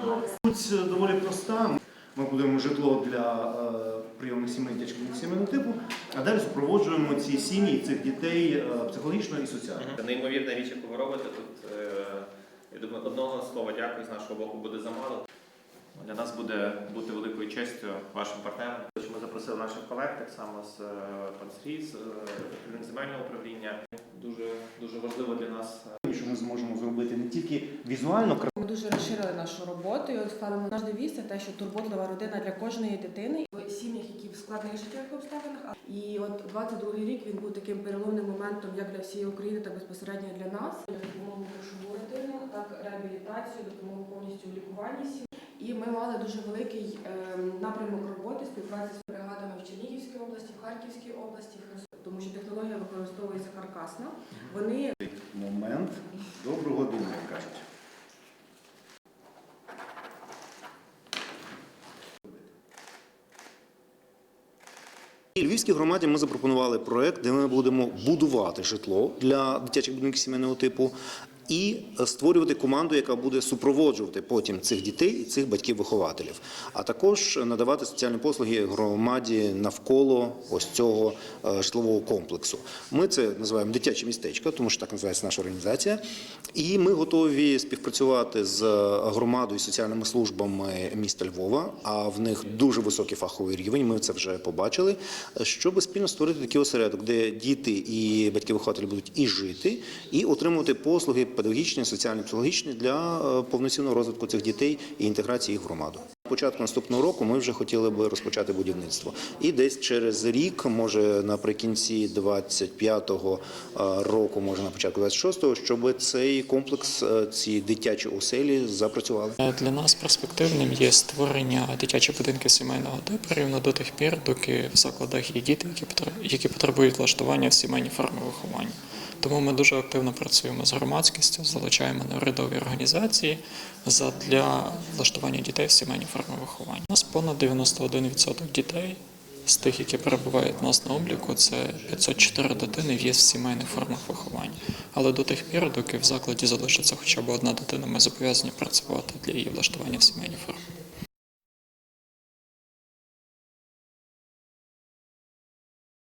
Суть е, доволі проста. Ми будуємо житло для е, прийомних сімей дитячого сімейного типу, а далі супроводжуємо ці сім'ї, цих дітей е, психологічно і соціально. Неймовірна річ, яку ви робите тут. Я думаю, одного слова дякую з нашого боку буде замало. Для нас буде бути великою честю вашим партнером. Ми запросили наших колег так само з пансрі, з земельного управління. Дуже дуже важливо для нас Що ми зможемо зробити не тільки візуально дуже розширили нашу роботу і от вкладемо наш девіз це те, що турботлива родина для кожної дитини в сім'ях, які в складних життєвих обставинах. І от 22-й рік він був таким переломним моментом як для всієї України, так безпосередньо для нас. Допомогу грошову родину, так реабілітацію, допомогу повністю у лікуванні сім'ї. І ми мали дуже великий ем, напрямок роботи співпраці з бригадами в Чернігівській області, в Харківській області, в тому що технологія використовується каркасна. Вони момент доброго дня, кажуть. Львівській громаді ми запропонували проект, де ми будемо будувати житло для дитячих будинків сімейного типу і створювати команду, яка буде супроводжувати потім цих дітей і цих батьків-вихователів, а також надавати соціальні послуги громаді навколо ось цього е, житлового комплексу. Ми це називаємо дитяче містечко, тому що так називається наша організація. І ми готові співпрацювати з громадою і соціальними службами міста Львова. А в них дуже високий фаховий рівень. Ми це вже побачили. Щоб спільно створити такий осередок, де діти і батьки-вихователі будуть і жити, і отримувати послуги педагогічні, соціально-психологічні для е, повноцінного розвитку цих дітей і інтеграції їх в громаду. Початку наступного року ми вже хотіли би розпочати будівництво. І десь через рік, може наприкінці 25-го е, року, може на початку 26-го, щоб цей комплекс, е, ці дитячі оселі запрацювали. Для нас перспективним є створення дитячих будинків сімейного типу рівно до тих пір, доки в закладах є діти, які потр- які потребують влаштування в сімейні форми виховання. Тому ми дуже активно працюємо з громадськістю, залучаємо неурядові організації для влаштування дітей в сімейні форми виховання. У нас понад 91% дітей з тих, які перебувають у нас на обліку, це 504 дитини є в сімейних формах виховання. Але до тих пір, доки в закладі залишиться хоча б одна дитина, ми зобов'язані працювати для її влаштування в сімейні форми.